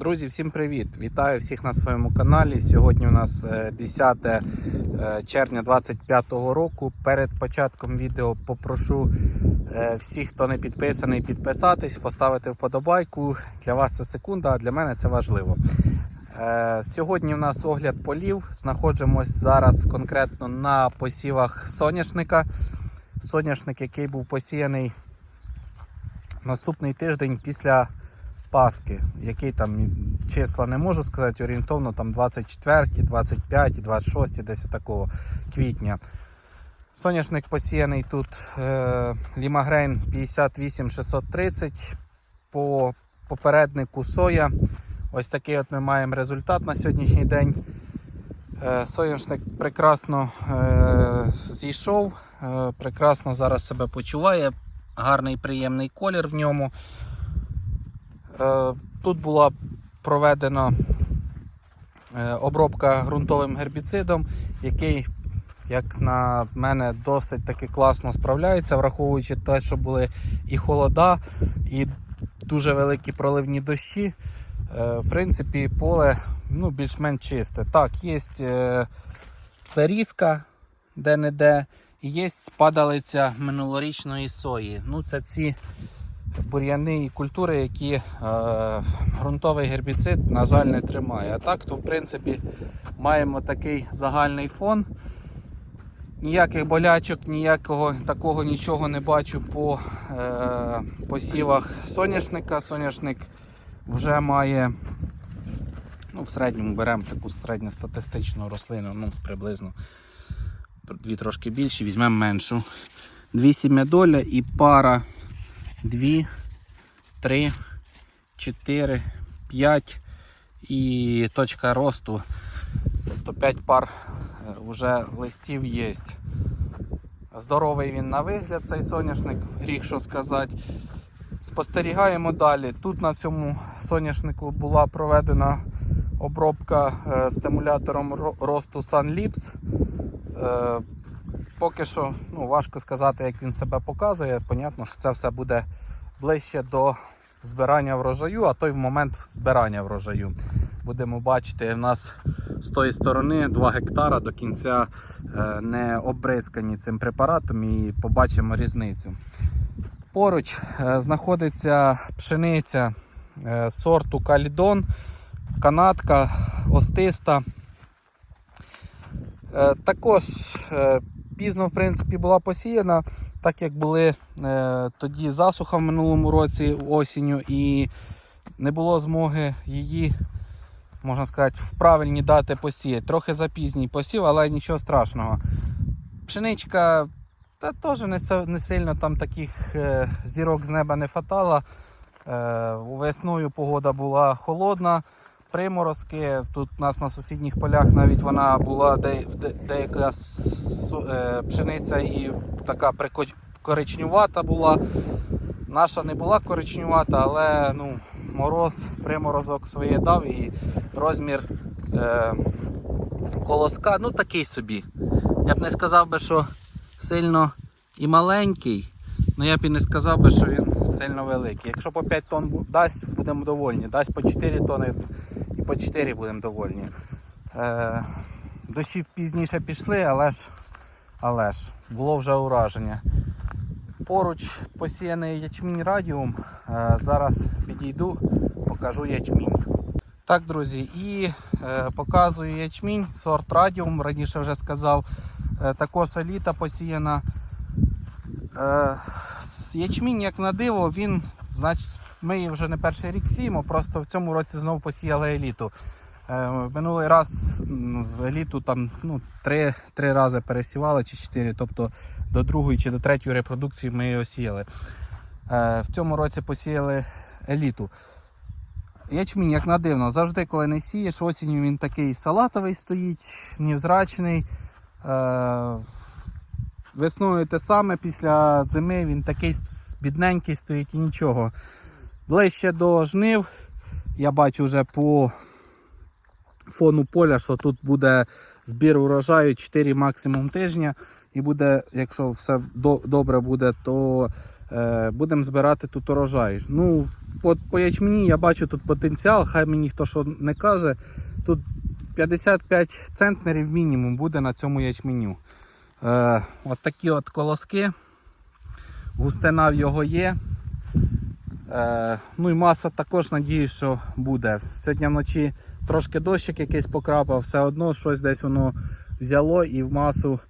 Друзі, всім привіт! Вітаю всіх на своєму каналі. Сьогодні у нас е, 10 е, червня 2025 року. Перед початком відео попрошу е, всіх, хто не підписаний, підписатись, поставити вподобайку. Для вас це секунда, а для мене це важливо. Е, Сьогодні у нас огляд полів. Знаходимось зараз конкретно на посівах соняшника. Соняшник, який був посіяний наступний тиждень після Паски, який там числа не можу сказати, орієнтовно там 24, 25, 26, десь такого квітня. Соняшник посіяний тут е, Лімагрейн 58630 по попереднику соя. Ось такий от ми маємо результат на сьогоднішній день. Е, соняшник прекрасно е, зійшов, е, прекрасно зараз себе почуває, гарний приємний колір в ньому. Е, Тут була проведена е, обробка ґрунтовим гербіцидом, який, як на мене, досить таки класно справляється, враховуючи те, що були і холода, і дуже великі проливні дощі. Е, В принципі, поле ну, більш-менш чисте. Так, є періска де-не-де, є падалиця минулорічної сої. Ну, це ці бур'яни і культури, які е, ґрунтовий гербіцид, на жаль, не тримає. А так, то в принципі маємо такий загальний фон. Ніяких болячок, ніякого такого нічого не бачу по е, посівах соняшника. Соняшник вже має, ну, в середньому беремо таку середньостатистичну рослину, ну, приблизно дві трошки більші, візьмемо меншу. Дві сім'ядоля і пара 2, 3, 4, 5 і точка росту. Тобто 5 пар вже листів є. Здоровий він на вигляд, цей соняшник, гріх що сказати. Спостерігаємо далі. Тут на цьому соняшнику була проведена обробка е, стимулятором росту Sunlips. Поки що ну, важко сказати, як він себе показує. Понятно, що це все буде ближче до збирання врожаю, а то й в момент збирання врожаю. Будемо бачити, в нас з тої сторони 2 гектара до кінця е, не обризкані цим препаратом і побачимо різницю. Поруч е, знаходиться пшениця е, сорту Калідон, канадка, остиста. Також пізно в принципі, була посіяна, так як були е, тоді засуха в минулому році осінню, і не було змоги її, можна сказати, в правильні дати посіяти. Трохи запізній посів, але нічого страшного. Пшеничка та теж не, не сильно там таких е, зірок з неба не фатала. Е, весною погода була холодна приморозки. Тут у нас на сусідніх полях навіть вона була де, де, деяка е, пшениця і така коричнювата була. Наша не була коричнювата, але ну, мороз, приморозок своє дав і розмір е, колоска ну такий собі. Я б не сказав би, що сильно і маленький, але я б і не сказав би, що він сильно великий. Якщо по 5 тонн дасть, будемо довольні. Дасть по 4 тонни по 4 будемо довольні. Е, дощі пізніше пішли, але ж, але ж було вже ураження. Поруч посіяний ячмінь радіум. Е, зараз підійду, покажу ячмінь. Так, друзі, і е, показую ячмінь, сорт радіум, раніше вже сказав. Е, також еліта посіяна. Е, ячмінь, як на диво, він, значить, ми її вже не перший рік сіємо, просто в цьому році знову посіяли еліту. Е, минулий раз в еліту там ну, три, три рази пересівали чи чотири, тобто до другої чи до третьої репродукції ми її осіяли. Е, в цьому році посіяли еліту. Ячмінь, як на дивно, завжди, коли не сієш, осінню він такий салатовий стоїть, невзрачний. Е, весною те саме, після зими він такий бідненький стоїть і нічого. Ближче до жнив, я бачу вже по фону поля, що тут буде збір урожаю 4 максимум тижня. І буде, якщо все добре буде, то е, будемо збирати тут урожай. Ну, по, по ячмені я бачу тут потенціал, хай мені хто що не каже. Тут 55 центнерів мінімум буде на цьому ячменю. Е, от такі от колоски. Густина в його є. Е, ну і маса також надіюсь, що буде. Сьогодні вночі трошки дощик якийсь покрапав, все одно щось десь воно взяло і в масу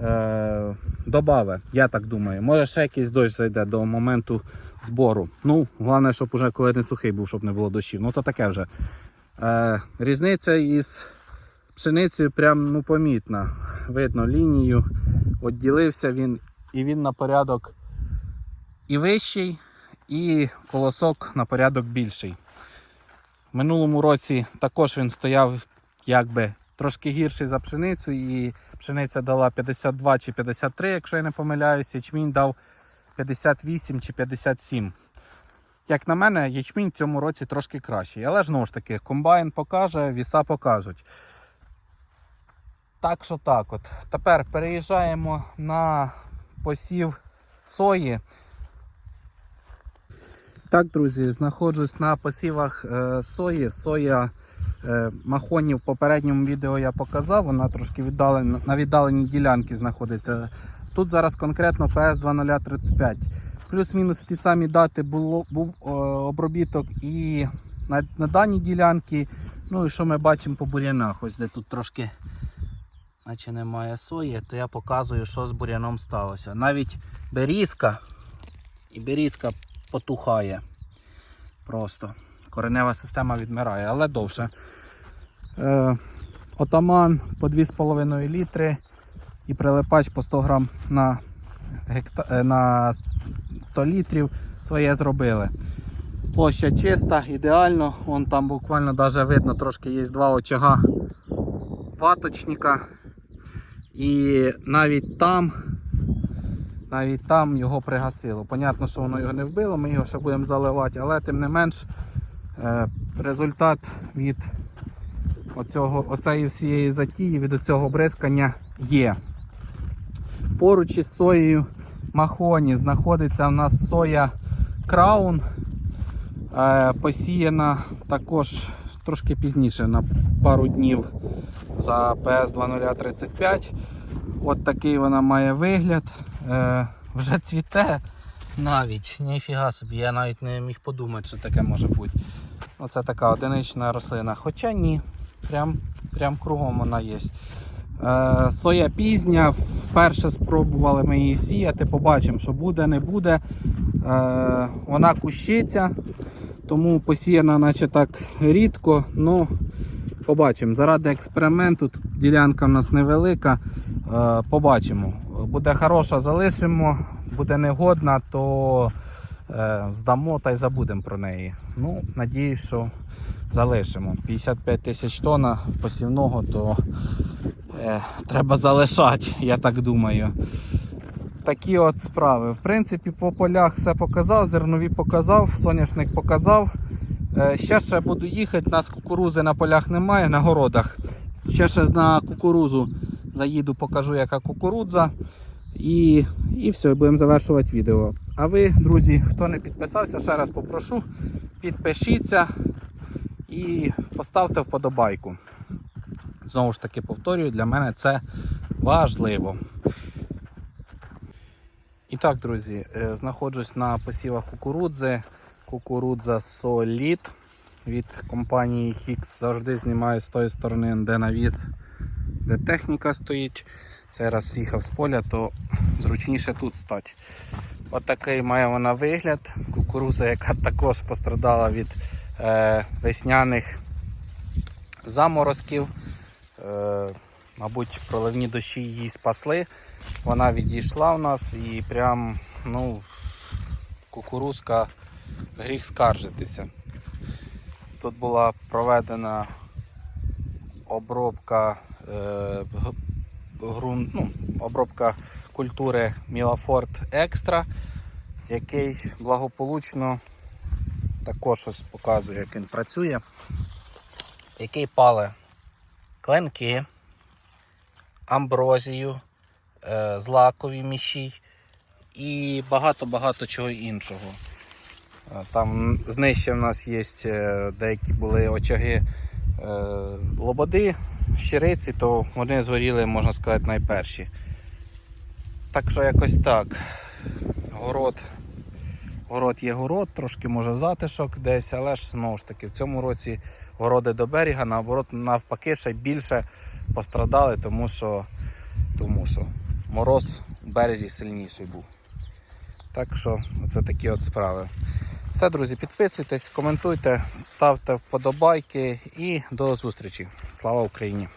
е, додаве. Я так думаю. Може ще якийсь дощ зайде до моменту збору. Ну, головне, щоб уже коли не сухий був, щоб не було дощів. Ну то таке вже. Е, різниця із пшеницею прям ну, помітна. Видно лінію. Відділився він і він на порядок і вищий, і колосок на порядок більший. В минулому році також він стояв якби трошки гірший за пшеницю, і пшениця дала 52 чи 53, якщо я не помиляюся, ячмінь дав 58 чи 57. Як на мене, ячмінь в цьому році трошки кращий. Але знову ж таки, комбайн покаже, віса покажуть. Так що так от. Тепер переїжджаємо на посів сої. Так, друзі, знаходжусь на посівах е, сої. Соя е, махоні в попередньому відео я показав, вона трошки віддалена, на віддаленій ділянці знаходиться. Тут зараз конкретно PS 2035. Плюс-мінус ті самі дати було, був е, обробіток і на, на даній ділянці. Ну і що ми бачимо по бур'янах. Ось де тут трошки наче немає сої, то я показую, що з бур'яном сталося. Навіть берізка і берізка потухає. Просто коренева система відмирає, але довше. Е, отаман по 2,5 літри і прилипач по 100 грам на, гекта... е, на 100 літрів своє зробили. Площа чиста, ідеально. Вон там буквально даже видно трошки є два очага ваточника. І навіть там навіть там його пригасило. Понятно, що воно його не вбило, ми його ще будемо заливати, але тим не менш е, результат від оцього, оцеї всієї затії, від цього бризкання є. Поруч із соєю Махоні знаходиться в нас соя Краун. Е, посіяна також трошки пізніше, на пару днів за PS 2035. От такий вона має вигляд. Е, вже цвіте навіть. Ніфіга собі, я навіть не міг подумати, що таке може бути. Оце така одинична рослина. Хоча ні, прям, прям кругом вона є. Е, соя пізня, вперше спробували ми її сіяти, побачимо, що буде, не буде. Е, вона кущиться, тому посіяна наче так рідко, ну побачимо. Заради експерименту, ділянка в нас невелика. Побачимо. Буде хороша, залишимо, буде негодна, то е, здамо та й забудемо про неї. Ну, надіюсь, що залишимо. 55 тисяч тонн посівного, то е, треба залишати, я так думаю. Такі от справи. В принципі, по полях все показав, зернові показав, соняшник показав. Е, ще ще буду їхати, нас кукурузи на полях немає, на городах. Ще ще на кукурузу заїду, покажу, яка кукурудза. І, і все, будемо завершувати відео. А ви, друзі, хто не підписався, ще раз попрошу, підпишіться і поставте вподобайку. Знову ж таки повторюю, для мене це важливо. І так, друзі, е, знаходжусь на посівах кукурудзи. Кукурудза Solid від компанії Hix. Завжди знімаю з тої сторони, де навіс, де техніка стоїть. Цей раз їхав з поля, то зручніше тут стати. Отакий має вона вигляд. Кукуруза, яка також пострадала від е, весняних заморозків. Е, мабуть, проливні дощі її спасли. Вона відійшла у нас і прям ну, кукурузка гріх скаржитися. Тут була проведена обробка е, грун, ну, обробка культури Мілафорд Екстра, який благополучно також ось показує, як він працює, який пале кленки, амброзію, е, злакові міші і багато-багато чого іншого. Е, Там знижче в нас є деякі були очаги лободи, щириці, то вони згоріли, можна сказати, найперші. Так що якось так. Город. Город є город, трошки може затишок десь, але ж знову ж таки в цьому році городи до берега, наоборот, навпаки, ще більше пострадали, тому що, тому що мороз у березі сильніший був. Так що оце такі от справи. Все, друзі, підписуйтесь, коментуйте, ставте вподобайки і до зустрічі. Слава Україні!